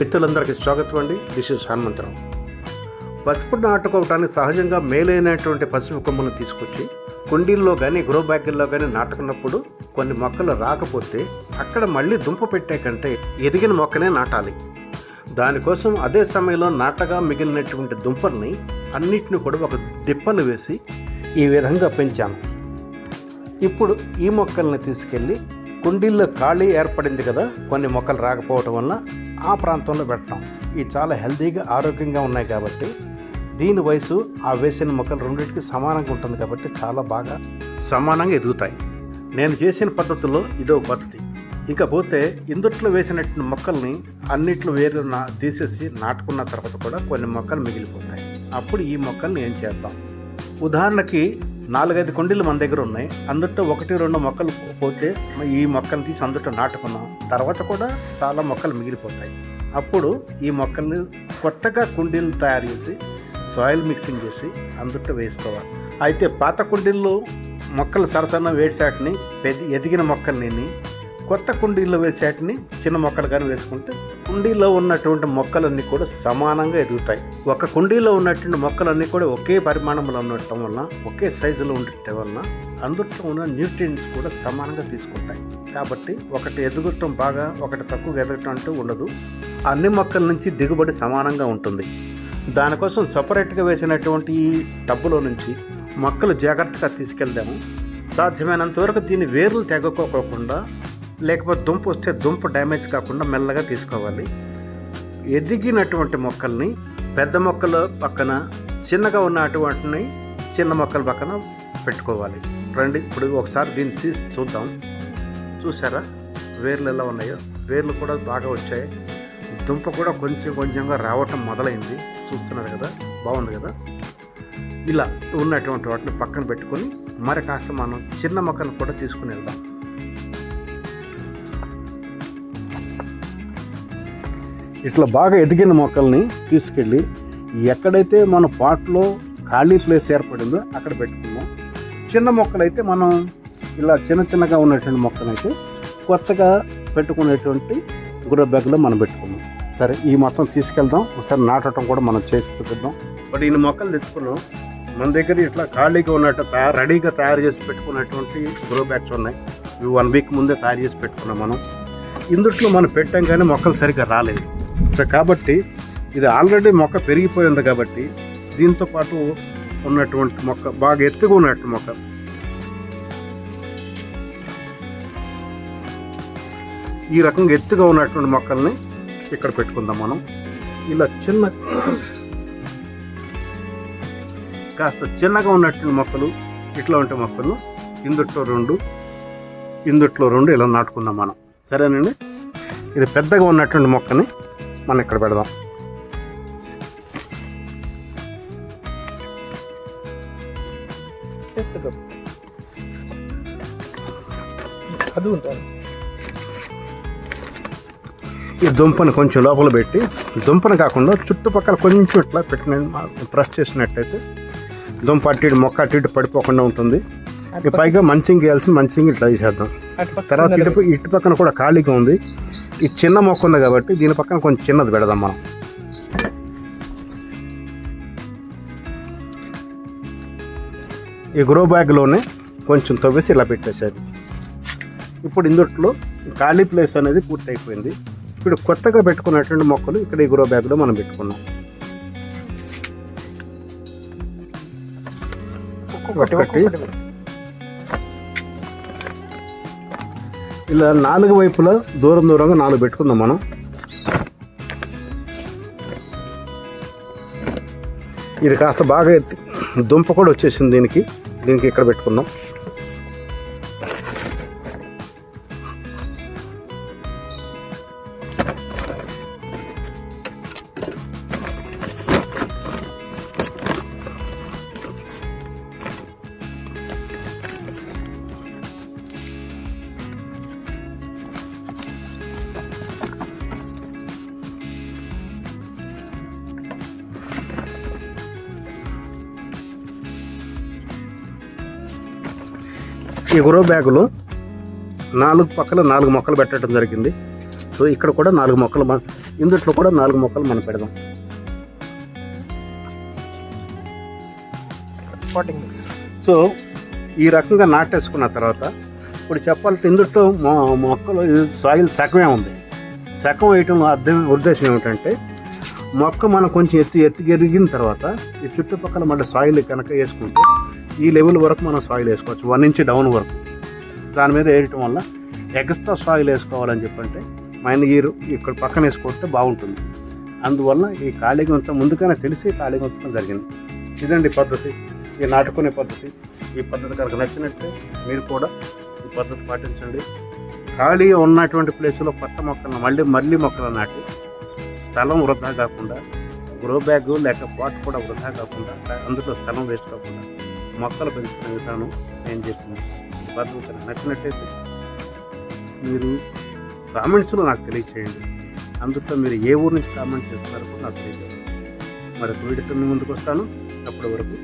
మిత్రులందరికీ స్వాగతం అండి. This is Hanumantha Rao. పసుపు నాటుకోవటానికి సహజంగా మేలైనటువంటి పసుపు కొమ్మలను తీసుకొచ్చి కుండీల్లో కానీ గ్రో బ్యాగుల్లో కానీ నాటుకున్నప్పుడు కొన్ని మొక్కలు రాకపోతే అక్కడ మళ్ళీ దుంప పెట్టే కంటే ఎదిగిన మొక్కనే నాటాలి. దానికోసం అదే సమయంలో నాటగా మిగిలినటువంటి దుంపల్ని అన్నిటిని కూడా ఒక దిప్పలు వేసి ఈ విధంగా పెంచాను. ఇప్పుడు ఈ మొక్కల్ని తీసుకెళ్ళి కుండీల్లో ఖాళీ ఏర్పడింది కదా కొన్ని మొక్కలు రాకపోవటం వల్ల ఆ ప్రాంతంలో పెట్టడం. ఇవి చాలా హెల్తీగా ఆరోగ్యంగా ఉన్నాయి కాబట్టి దీని వయసు ఆ వేసిన మొక్కలు రెండింటికి సమానంగా ఉంటుంది కాబట్టి చాలా బాగా సమానంగా ఎదుగుతాయి. నేను చేసిన పద్ధతిలో ఇదో పద్ధతి. ఇకపోతే ఇందుట్లో వేసినట్టు మొక్కల్ని అన్నిట్లో వేరు నా తీసేసి నాటుకున్న తర్వాత కూడా కొన్ని మొక్కలు మిగిలిపోతాయి. అప్పుడు ఈ మొక్కల్ని ఏం చేద్దాం? ఉదాహరణకి నాలుగైదు కుండీలు మన దగ్గర ఉన్నాయి. అందుట్లో ఒకటి రెండు మొక్కలు పోతే ఈ మొక్కలు తీసి అందుట్లో నాటుకున్నాం. తర్వాత కూడా చాలా మొక్కలు మిగిలిపోతాయి. అప్పుడు ఈ మొక్కల్ని కొత్తగా కుండీలు తయారు చేసి సాయిల్ మిక్సింగ్ చేసి అందుట్లో వేసుకోవాలి. అయితే పాత కుండీల్లో మొక్కలు సరసన వేసాటిని పెద్ద ఎదిగిన మొక్కల్ని కొత్త కుండీల్లో వేసేటిని చిన్న మొక్కలు కానీ వేసుకుంటే కుండీలో ఉన్నటువంటి మొక్కలన్నీ కూడా సమానంగా ఎదుగుతాయి. ఒక కుండీలో ఉన్నటువంటి మొక్కలన్నీ కూడా ఒకే పరిమాణంలో ఉండటం వలన ఒకే సైజులో ఉండటం వలన అందుట్లో ఉన్న న్యూట్రియంట్స్ కూడా సమానంగా తీసుకుంటాయి. కాబట్టి ఒకటి ఎదుగటం బాగా ఒకటి తక్కువ ఎదగటం అంటూ ఉండదు. అన్ని మొక్కల నుంచి దిగుబడి సమానంగా ఉంటుంది. దానికోసం సపరేట్గా వేసినటువంటి ఈ టబ్బులో నుంచి మొక్కలు జాగ్రత్తగా తీసుకెళ్దాము. సాధ్యమైనంత వరకు దీన్ని వేర్లు తెగకోకుండా లేకపోతే దుంప వస్తే దుంప డ్యామేజ్ కాకుండా మెల్లగా తీసుకోవాలి. ఎదిగినటువంటి మొక్కల్ని పెద్ద మొక్కల పక్కన చిన్నగా ఉన్న అటువంటిని చిన్న మొక్కల పక్కన పెట్టుకోవాలి. రండి ఇప్పుడు ఒకసారి దీన్ని తీసి చూద్దాం. చూసారా? వేర్లు ఎలా ఉన్నాయో? వేర్లు కూడా బాగా వచ్చాయి. దుంప కూడా కొంచెం కొంచెంగా రావటం మొదలైంది. చూస్తున్నారు కదా? బాగుంది కదా? ఇలా ఉన్నటువంటి వాటిని పక్కన పెట్టుకొని మరి కాస్త మనం చిన్న మొక్కను కూడా తీసుకుని వెళ్దాం. ఇట్లా బాగా ఎదిగిన మొక్కల్ని తీసుకెళ్ళి ఎక్కడైతే మన పాట్లో ఖాళీ ప్లేస్ ఏర్పడిందో అక్కడ పెట్టుకుందాం. చిన్న మొక్కలైతే మనం ఇలా చిన్న చిన్నగా ఉన్నటువంటి మొక్కలైతే కొత్తగా పెట్టుకునేటువంటి గ్రో బ్యాగ్లో మనం పెట్టుకుందాం. సరే ఈ మొత్తం తీసుకెళ్దాం. ఒకసారి నాటడం కూడా మనం చేసి చూపిద్దాం. బట్ ఈ మొక్కలు తెచ్చుకున్నాం. మన దగ్గర ఇట్లా ఖాళీగా ఉన్నట్టు తయారు రెడీగా తయారు చేసి పెట్టుకున్నటువంటి గ్రో బ్యాగ్స్ ఉన్నాయి. ఇవి వన్ వీక్ ముందే తయారు చేసి పెట్టుకున్నాం మనం. ఇందుట్లో మనం పెట్టాం కానీ మొక్కలు సరిగ్గా రాలేదు. కాబట్టి ఇది ఆల్రెడీ మొక్క పెరిగిపోయింది కాబట్టి దీంతో పాటు ఉన్నటువంటి మొక్క బాగా ఎత్తుగా ఉన్నట్టు మొక్క. ఈ రకంగా ఎత్తుగా ఉన్నటువంటి మొక్కల్ని ఇక్కడ పెట్టుకుందాం మనం. ఇలా చిన్న కాస్త చిన్నగా ఉన్నటువంటి మొక్కలు ఇట్లా ఉంటే మొక్కలు ఇందుట్లో రెండు ఇందుట్లో రెండు ఇలా నాటుకుందాం మనం. సరేనండి? ఇది పెద్దగా ఉన్నటువంటి మొక్కని మనం ఇక్కడ పెడదాం. అది ఉంటాను ఈ దుంపని కొంచెం లోపల పెట్టి దుంపని కాకుండా చుట్టుపక్కల కొంచెం ఇట్లా పెట్టిన ప్రెస్ చేసినట్టయితే దుంప అటు మొక్క అటు ఇటు పడిపోకుండా ఉంటుంది. పైగా మంచింగ్ వేయాల్సిన మంచింగ్ ఇట్లా చేసేద్దాం. తర్వాత ఇటు ఇటు పక్కన కూడా ఖాళీగా ఉంది. ఈ చిన్న మొక్క ఉంది కాబట్టి దీని పక్కన కొంచెం చిన్నది పెడదాం మనం. ఈ గ్రో బ్యాగ్లోనే కొంచెం తవ్వేసి ఇలా పెట్టేసేది. ఇప్పుడు ఇందుట్లో ఖాళీ ప్లేస్ అనేది పూర్తి అయిపోయింది ఇప్పుడు కొత్తగా పెట్టుకున్నటువంటి మొక్కలు ఇక్కడ ఈ గ్రో బ్యాగ్లో మనం పెట్టుకున్నాం. ఒక్కొక్కటి ఇలా నాలుగు వైపులా దూరం దూరంగా నాలుగు పెట్టుకుందాం మనం. ఇది కాస్త బాగా దుంప కూడా వచ్చేసింది దీనికి. దీనికి ఇక్కడ పెట్టుకుందాం ఈ గ్రో బ్యాగులో నాలుగు పక్కల నాలుగు మొక్కలు పెట్టడం జరిగింది. సో ఇక్కడ కూడా నాలుగు మొక్కలు మన ఇందుట్లో కూడా నాలుగు మొక్కలు మనం పెడదాం. సో ఈ రకంగా నాటేసుకున్న తర్వాత ఇప్పుడు చెప్పాలంటే ఇందులో మొ- మొక్కలు సాయిల్ సగమే ఉంది. సగం వేయటం అర్థం ఉద్దేశం ఏమిటంటే మొక్క మనం కొంచెం ఎత్తి ఎత్తిగెరిగిన తర్వాత ఈ చుట్టుపక్కల మళ్ళీ సాయిల్ కనుక వేసుకుంటే ఈ లెవెల్ వరకు మనం సాయిల్ వేసుకోవచ్చు. వన్ ఇంచ్ డౌన్ వరకు. దాని మీద వేయటం వల్ల ఎక్స్ట్రా సాయిల్ వేసుకోవాలని చెప్పంటే మైన ఈరు ఇక్కడ పక్కన వేసుకుంటే బాగుంటుంది. అందువల్ల ఈ ఖాళీ గుంతం ముందుగానే తెలిసి ఖాళీ ఉంచడం జరిగింది. ఇదండి పద్ధతి. ఈ నాటుకునే పద్ధతి. ఈ పద్ధతి కనుక నచ్చినట్టే మీరు కూడా ఈ పద్ధతి పాటించండి. ఖాళీగా ఉన్నటువంటి ప్లేస్లో కొత్త మొక్కలను మళ్ళీ మళ్ళీ మొక్కలు నాటి స్థలం వృధా కాకుండా గ్రో బ్యాగ్ లేక పాట్ కూడా వృధా కాకుండా అందులో స్థలం వేస్ట్ కాకుండా మొక్కలు పెంచుకునే విధానం ఆయన చెప్తుంది ఈ పద్ధతి నచ్చినట్టయితే మీరు కామెంట్స్లో నాకు తెలియచేయండి. అందులో మీరు ఏ ఊరు నుంచి కామెంట్ చేస్తున్నారో నాకు తెలియజేయండి మరి వీడితో మీ ముందుకు వస్తాను. అప్పటి వరకు